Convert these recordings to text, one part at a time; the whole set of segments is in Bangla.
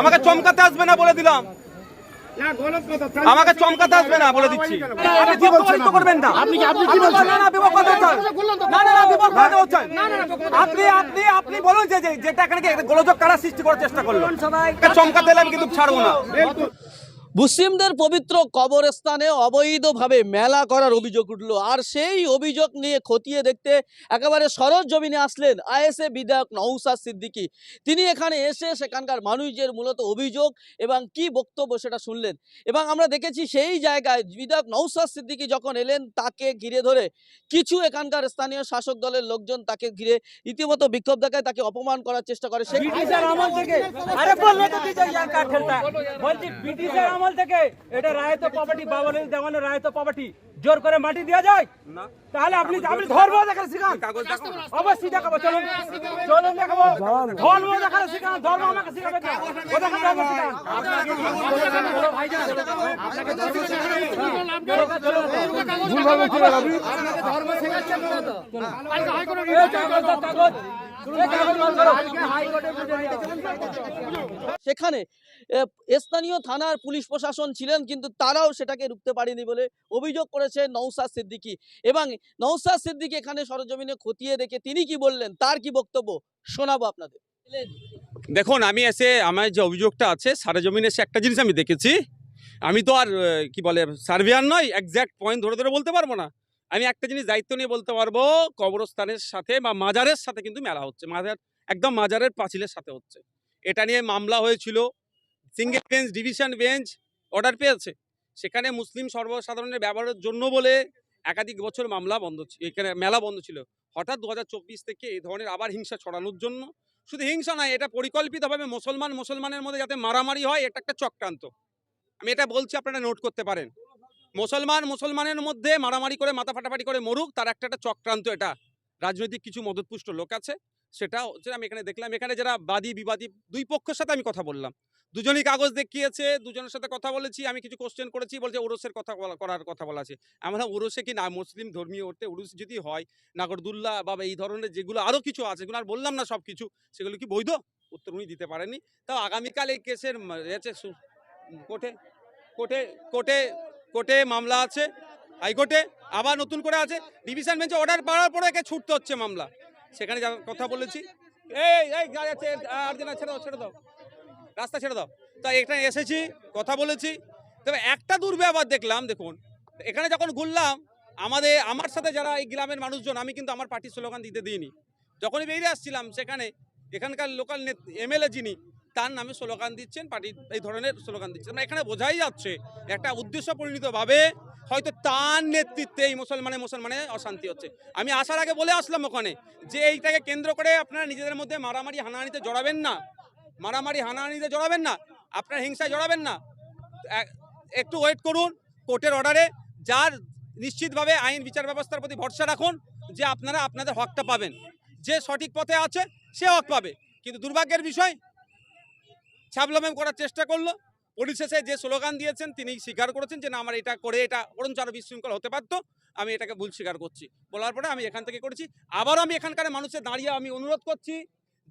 আমাকে চমকাতে আসবে না বলে দিলাম। আমাকে চমকাতে আসবে না বলে দিচ্ছি। আপনি করবেন না। আপনি আপনি কি বলছেন? না না। না না না বিপক্ষ হচ্ছেন আপনি আপনি আপনি বলুন যে যেটা এখানে গোলযোগ কারা সৃষ্টি করার চেষ্টা করল? চমকাতে এলাম কিন্তু ছাড়বো না। মুসলিমদের পবিত্র কবরস্থানে অবৈধভাবে মেলা করার অভিযোগ উঠল। আর সেই অভিযোগ নিয়ে খতিয়ে দেখতে একেবারে সরজ জমিনে আসলেন আইএসএ বিধায়ক নৌসাদ সিদ্দিকি। তিনি এখানে এসে সেখানকার মানুষদের মূলত অভিযোগ এবং কি বক্তব্য সেটা শুনলেন। এবং আমরা দেখেছি সেই জায়গায় বিধায়ক নৌসাদ সিদ্দিকি যখন এলেন তাকে ঘিরে ধরে কিছু এখানকার স্থানীয় শাসক দলের লোকজন তাকে ঘিরে রীতিমতো বিক্ষোভ দেখায়, তাকে অপমান করার চেষ্টা করে। সে থেকে আরে বললে তো বলছি, ব্রিটিশের থেকে এটা রায়ত প্রপার্টি বাবলের দেওয়ানের রায়ত প্রপার্টি জোর করে মাটি দেওয়া যায়? তাহলে আপনি আপনি ধর্ম দেখালে শিখান অবশ্যই দেখাবো চলুন। চলুন দেখাবো। ধর্ম দেখালে শিখান ধর্ম আমাকে ধর্ম শিখান সেখানে স্থানীয় থানার পুলিশ প্রশাসন ছিলেন, কিন্তু তারাও সেটাকে রুখতে পারেনি বলে অভিযোগ করেছে নৌসাদ সিদ্দিকী। এবং নৌসাদ সিদ্দিকী এখানে সরজমিনে খতিয়ে দেখে তিনি কি বললেন, তার কি বক্তব্য? শোনাবো আপনাদের। দেখুন, আমি এসে আমার যে অভিযোগটা আছে, সারেজমিনে এসে একটা জিনিস আমি দেখেছি। আমি তো আর কি বলে, সার্ভেয়ার নয় একজ্যাক্ট পয়েন্ট ধরে ধরে বলতে পারব না। আমি একটা জিনিস দায়িত্ব নিয়ে বলতে পারব, কবরস্থানের সাথে বা মাজারের সাথে কিন্তু মেলা হচ্ছে। মাজার, একদম মাজারের পাঁচিলের সাথে হচ্ছে। এটা নিয়ে মামলা হয়েছিল। Single bench division bench order পেয়েছে। সেখানে মুসলিম সর্বসাধারণের ব্যবহারের জন্য বলে একাধিক বছর মামলা বন্ধ ছিল এখানে মেলা বন্ধ ছিল। হঠাৎ দু হাজার চব্বিশ থেকে এই ধরনের আবার হিংসা ছড়ানোর জন্য, শুধু হিংসা নয়, এটা পরিকল্পিতভাবে মুসলমান, মুসলমানের মধ্যে যাতে মারামারি হয়, এটা একটা চক্রান্ত। আমি এটা বলছি, আপনারা নোট করতে পারেন। মুসলমান মুসলমানের মধ্যে মারামারি করে, মাথা ফাটাফাটি করে মরুক, তার একটা একটা চক্রান্ত এটা। রাজনৈতিক কিছু মদতপুষ্ট লোক আছে, সেটা হচ্ছে আমি এখানে দেখলাম। এখানে যারা বাদী, বিবাদী, দুই পক্ষের সাথে আমি কথা বললাম। দুজনই কাগজ দেখিয়েছে, দুজনের সাথে কথা বলেছি, আমি কিছু কোশ্চেন করেছি, বলছে ওরসের কথা বলা, করার কথা বলা আছে। আমরা ওরসে কি না, মুসলিম ধর্মীয় ওরতে উরুস যদি হয় নাগরদুল্লাহ বা এই ধরনের যেগুলো আরও কিছু আছে যেগুলো আর বললাম না সব কিছু, সেগুলো কি বৈধ? উত্তর উনি দিতে পারেনি তাও আগামীকাল এই কেসের কোর্টে কোর্টে কোর্টে কোর্টে মামলা আছে, হাইকোর্টে আবার নতুন করে আছে। ডিভিশন বেঞ্চে অর্ডার পাওয়ার পরে একে ছুটতে হচ্ছে মামলা। সেখানে কথা বলেছি। এই এই আর দিন ছেড়ে দাও ছেড়ে দাও। রাস্তা ছেড়ে দাও। তা এখানে এসেছি, কথা বলেছি। তবে একটা দুর্ব্যবহার দেখলাম, দেখুন। এখানে যখন ঘুরলাম, আমাদের, আমার সাথে যারা এই গ্রামের মানুষজন, আমি কিন্তু আমার পার্টির স্লোগান দিতে দিইনি। যখনই বেরিয়ে আসছিলাম, সেখানে এখানকার লোকাল এমএলএ যিনি তার নামে স্লোগান দিচ্ছেন, পার্টির এই ধরনের স্লোগান দিচ্ছেন। মানে এখানে বোঝাই যাচ্ছে, একটা উদ্দেশ্য পরিণতভাবে হয়তো তার নেতৃত্বে এই মুসলমানে মুসলমানে অশান্তি হচ্ছে। আমি আসার আগে বলে আসলাম ওখানে যে এইটাকে কেন্দ্র করে আপনারা নিজেদের মধ্যে মারামারি হানাহানিতে জড়াবেন না। মারামারি হানাহানিতে জড়াবেন না, আপনার হিংসায় জড়াবেন না। একটু ওয়েট করুন, কোর্টের অর্ডারে যার নিশ্চিতভাবে আইন বিচার ব্যবস্থার প্রতি ভরসা রাখুন যে আপনারা আপনাদের হকটা পাবেন। যে সঠিক পথে আছে, সে হক পাবে। কিন্তু দুর্ভাগ্যের বিষয় ছাবলামেম করার চেষ্টা করল। পরিশেষে যে স্লোগান দিয়েছেন, তিনি স্বীকার করেছেন যে, না, আমার এটা করে এটা বরঞ্চ আরও বিশৃঙ্খল হতে পারত আমি এটাকে ভুল স্বীকার করছি। বলার পরে আমি এখান থেকে করেছি। আবারও আমি এখানকার মানুষের দাঁড়িয়ে আমি অনুরোধ করছি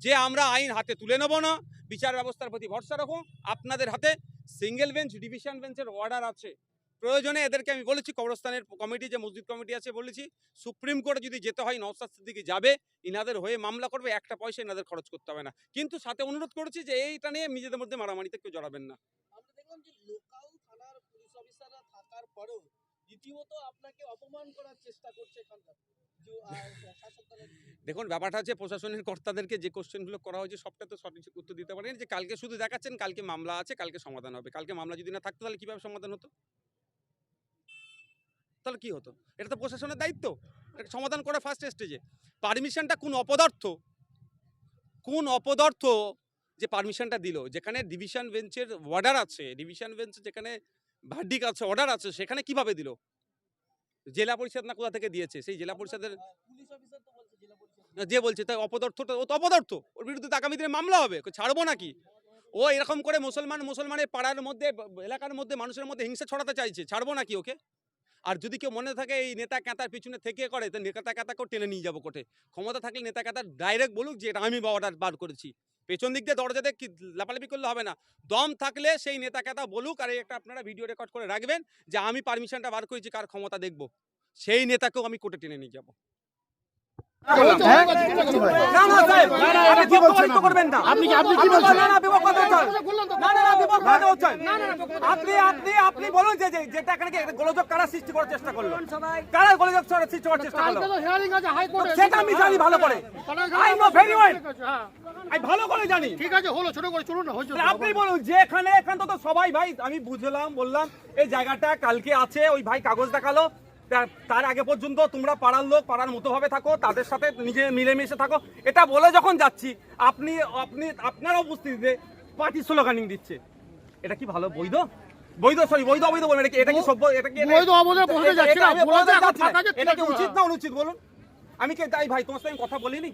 যে, আমরা আইন হাতে তুলে নেব না। বিচার ব্যবস্থার প্রতি ভরসা রাখো। আপনাদের হাতে সিঙ্গেল বেঞ্চ ডিভিশন বেঞ্চের অর্ডার আছে। প্রয়োজনে এদেরকে আমি বলেছি কবরস্থানের কমিটি যে মসজিদ কমিটি আছে বলেছি সুপ্রিম কোর্টে যদি যেতে হয় নওসাদ সিদ্দিকি যাবে ইনাদের হয়ে মামলা করবে একটা পয়সা ইনাদের খরচ করতে হবে না। কিন্তু সাথে অনুরোধ করেছি যে এইটা নিয়ে নিজেদের মধ্যে মারামারিতে কেউ জড়াবেন না। দেখুন ব্যাপারটা হচ্ছে প্রশাসনের কর্তাদেরকে যে কোশ্চেনগুলো করা হয়েছে সবটা তো সঠিক উত্তর দিতে পারেন। যে কালকে শুধু দেখাচ্ছেন কালকে মামলা আছে কালকে সমাধান হবে। কালকে মামলা যদি না থাকতো তাহলে কীভাবে সমাধান হতো? তাহলে কি হতো? এটা তো প্রশাসনের দায়িত্ব। এটাকে সমাধান করা ফার্স্ট স্টেজে পারমিশনটা কোন অপদার্থ? কোন অপদার্থ যে পারমিশনটা দিল? যেখানে ডিভিশন বেঞ্চের অর্ডার আছে ডিভিশন বেঞ্চ যেখানে ভার্ডিক আছে অর্ডার আছে সেখানে কীভাবে দিল? জেলা পরিষদ না কোথা থেকে দিয়েছে? সেই জেলা পরিষদের যে বলছে তাই অপদার্থটা ও তো অপদার্থ। ওর বিরুদ্ধে তো আগামী দিনে মামলা হবে। ছাড়বো নাকি? ও এরকম করে মুসলমান মুসলমানের পাড়ার মধ্যে এলাকার মধ্যে মানুষের মধ্যে হিংসা ছড়াতে চাইছে। ছাড়বো নাকি ওকে? আর যদি কেউ মনে থাকে এই নেতা কাঁতার পিছনে থেকে করে, তো নেতা ক্যাতাকেও টেনে নিয়ে যাব কোটে ক্ষমতা থাকলে নেতা ক্যাতার ডাইরেক্ট বলুক যে, এটা আমি অর্ডার বার করেছি। পেছন দিক দিয়ে দরজা দেখি কি লাপালাপি করলে হবে না। দম থাকলে সেই নেতা ক্যাতা বলুক আর একটা আপনারা ভিডিও রেকর্ড করে রাখবেন যে, আমি পারমিশনটা বার করেছি, কার ক্ষমতা দেখব? সেই নেতাকেও আমি কোর্টে টেনে নিয়ে যাব। আপনি পক্ষপাতিত্ব করবেন না। আপনি আপনি কি বলছেন? না না বিপক্ষ হচ্ছেন না না না বিপক্ষ হচ্ছেন আপনি আপনি আপনি বলুন যে যেটা এখানে গোলযোগ কারা সৃষ্টি করার চেষ্টা করল? কারা গোলযোগ সৃষ্টি করার চেষ্টা করল? সেটা আমি জানি ভালো করে। আই নো ভেরি ওয়েল আমি ভালো করে জানি। ঠিক আছে হলো ছোট করে চলুন না হয়েছে তাহলে আপনি বলুন যে এখানে এখান তো সবাই ভাই আমি বুঝলাম বললাম এই জায়গাটা কালকে আছে ওই ভাই কাগজ দেখাল তার আগে পর্যন্ত তোমরা পাড়ার লোক পাড়ার মতো ভাবে থাকো তাদের সাথে নিজে মিলেমিশে থাকো। এটা বলে যখন যাচ্ছি আপনি আপনি আপনার উপস্থিতিতে পার্টি স্লোগানিং দিচ্ছে। এটা কি ভালো বৈধ? বৈধ সরি বৈধ অবৈধ বলবেন এটা কি- এটা কি সভ্য এটা কি বৈধ অবৈধ বলতে যাচ্ছি না, এটা কি উচিত। না অনুচিত বলুন? আমি কি তাই ভাই তোমার সাথে কথা বলিনি।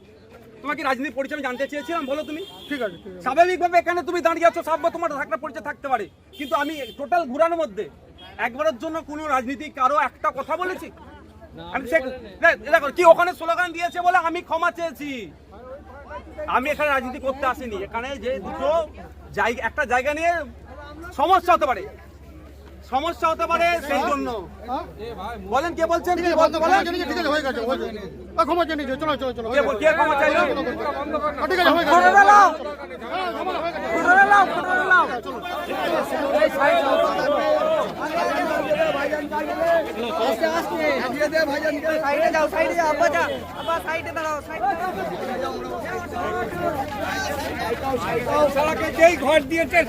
তোমাকে রাজনীতি পরিচয় আমি জানতে চেয়েছিলাম বলো তুমি। ঠিক আছে স্বাভাবিকভাবে এখানে তুমি দাঁড়িয়ে আছো স্বাভাবিক তোমার থাকলে পরিচয় থাকতে পারে। কিন্তু আমি টোটাল ঘুরানোর মধ্যে একবারের জন্য কোনো রাজনীতি কারও একটা কথা বলেছি? আমি দেখো কি ওখানে স্লোগান দিয়েছে বলে আমি ক্ষমা চেয়েছি। আমি এখানে রাজনীতি করতে আসিনি। এখানে যে দুটো জায়গা একটা জায়গা নিয়ে সমস্যা হতে পারে। সমস্যা হতে পারে সেই জন্য। বলেন কে বলছেন? ক্ষমা নিয়েছে,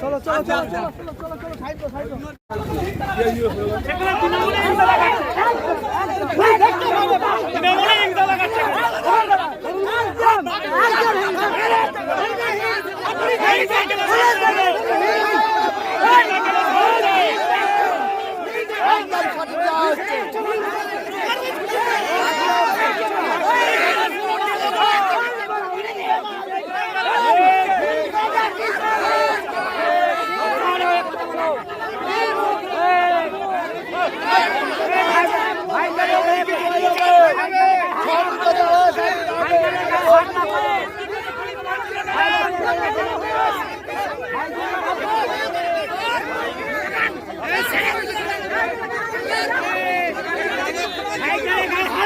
চলো চলো চলো কে হয়ে বল- গেছে।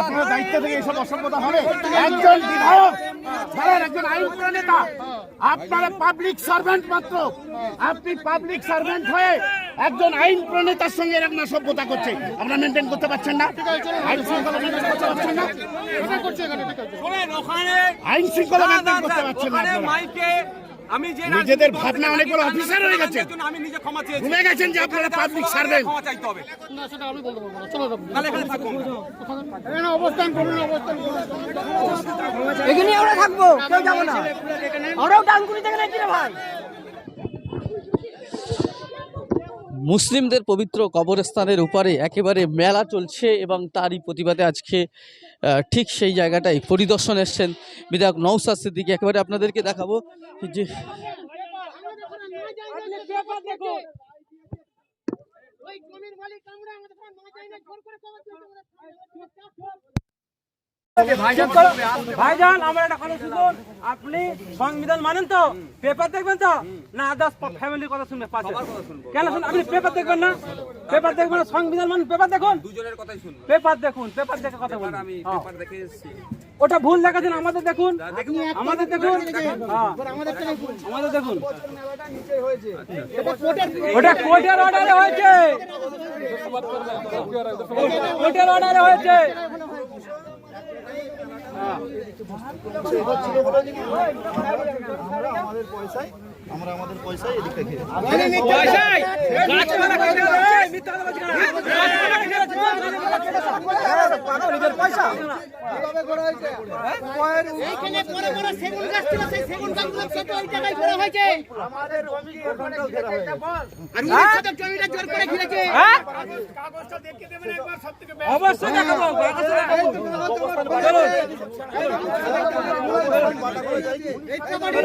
আপনার দায়িত্ব থেকে এইসব অসভ্যতা হবে? একজন বিধায়ক ধরেন একজন আইন প্রণেতা আপনারা পাবলিক সার্ভেন্ট মাত্র। আপনি পাবলিক সার্ভেন্ট হয়ে একজন আইন প্রণেতার সঙ্গে এরকম সভ্যতা করছে। আপনারা মেনটেন করতে পারছেন না? আইন শৃঙ্খলা মেনটেন করতে পারছেন না? আইন শৃঙ্খলা মেনটেন করতে পারছেন না আমি যে নিজেদের ভাবনা করতে অনেক বড় অফিসার হয়ে গেছে। আমি নিজে ক্ষমা চেয়েছি। ভুলে গেছেন যে আপনারা পাবলিক সার্ভেন্ট ক্ষমা চাইতে হবে। না সেটা আমি বলতে পারব না চলো চলো। তাহলে এখানে অবস্থান করুন অবস্থান করুন। এখানে আমরা থাকব কেউ যাব না। আমরাও ডানকুনি থেকে নাকি রে ভাই? মুসলিমদের পবিত্র কবরস্থানের উপরে একেবারে মেলা চলছে এবং তারই প্রতিবাদে আজকে ঠিক সেই জায়গাটাই পরিদর্শন এসছেন বিধায়ক নৌসাদ সিদ্দিকি। একেবারে আপনাদেরকে দেখাবো যে ভাইজান আমার একটা কথা শুনুন। আপনি সংবিধান মানেন তো? পেপার দেখবেন তো? না আদার্স ফ্যামিলির কথা শুনবেন পাশে কেন শুনুন? আপনি পেপার দেখবেন না? পেপার দেখবেন না? সংবিধান মান পেপার দেখুন। দুজনের কথাই শুনব। পেপার দেখুন পেপার দেখে কথা বলুন। আমি হ্যাঁ। পেপার দেখে এসেছি। ওটা ভুল দেখাচ্ছেন আমাদের দেখুন। আমাদের দেখুন। হ্যাঁ, আমাদের দেখুন। ওটা কোর্টের অর্ডারে হয়েছে। কোর্টের অর্ডারে হয়েছে। আমাদের পয়সায় এদিকটা ঘিরে পয়সায় গাছপালা কেটে যাচ্ছে। মিথ্যা কথা বলছি না গাছপালা কেটে যাচ্ছে। এইখানে বড় বড় সেগুন গাছ ছিল সেই সেগুন গাছগুলো কেটে ওই জায়গায় ঘোরা হয়েছে। আর উনি সাথে জমিটা জোর করে ঘিরেছে হ্যাঁ? অবশ্যই দেখাবো এই কবাডির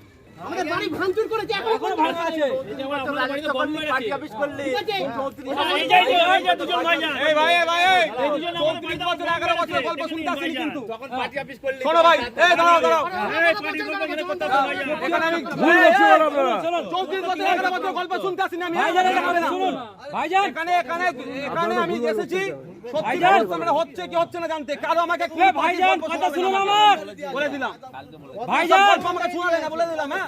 আমাদের বাড়ি ভাঙচুর করেছে এখনও ভালো আছে। ঠিক আছে। এই ভাই এই ভাই এই। চৌত্রিশ বছর এগারো বছর গল্প শোনো ভাই এই দাঁড়াও দাঁড়াও। এখানে আমি ভুল বলছি চৌত্রিশ বছর এগারো বছর গল্প শুনতে আসিনি আমি। ভাইজান এটা হবে না। ভাইজান। এখানে এখানে এখানে আমি এসেছি। সত্যি হচ্ছে কি হচ্ছে না জানতে। কারও আমাকে ভাইজান কথা শুনুন আমার। বলে দিলাম। ভাইজান। আমাকে শোনালে না বলে দিলাম হ্যাঁ?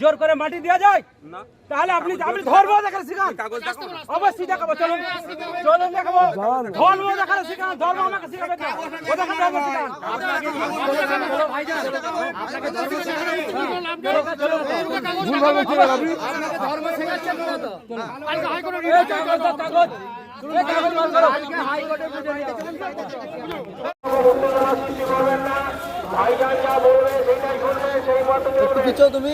জোর করে মাটি দেওয়া যায়? না। তাহলে আপনি আপনি ধর্ম দেখালে শিখান অবশ্যই দেখাবো চলুন। চলুন দেখাবো। ধর্ম দেখালে শিখান ধর্ম আমাকে শিখাবেন না ও দেখান ধর্ম শিখান চলো একটু পিছো তুমি?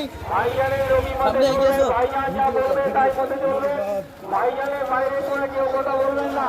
সামনে এগিয়ে এসো ভাইজানের বাইরে করে কেউ কথা বলবেন না।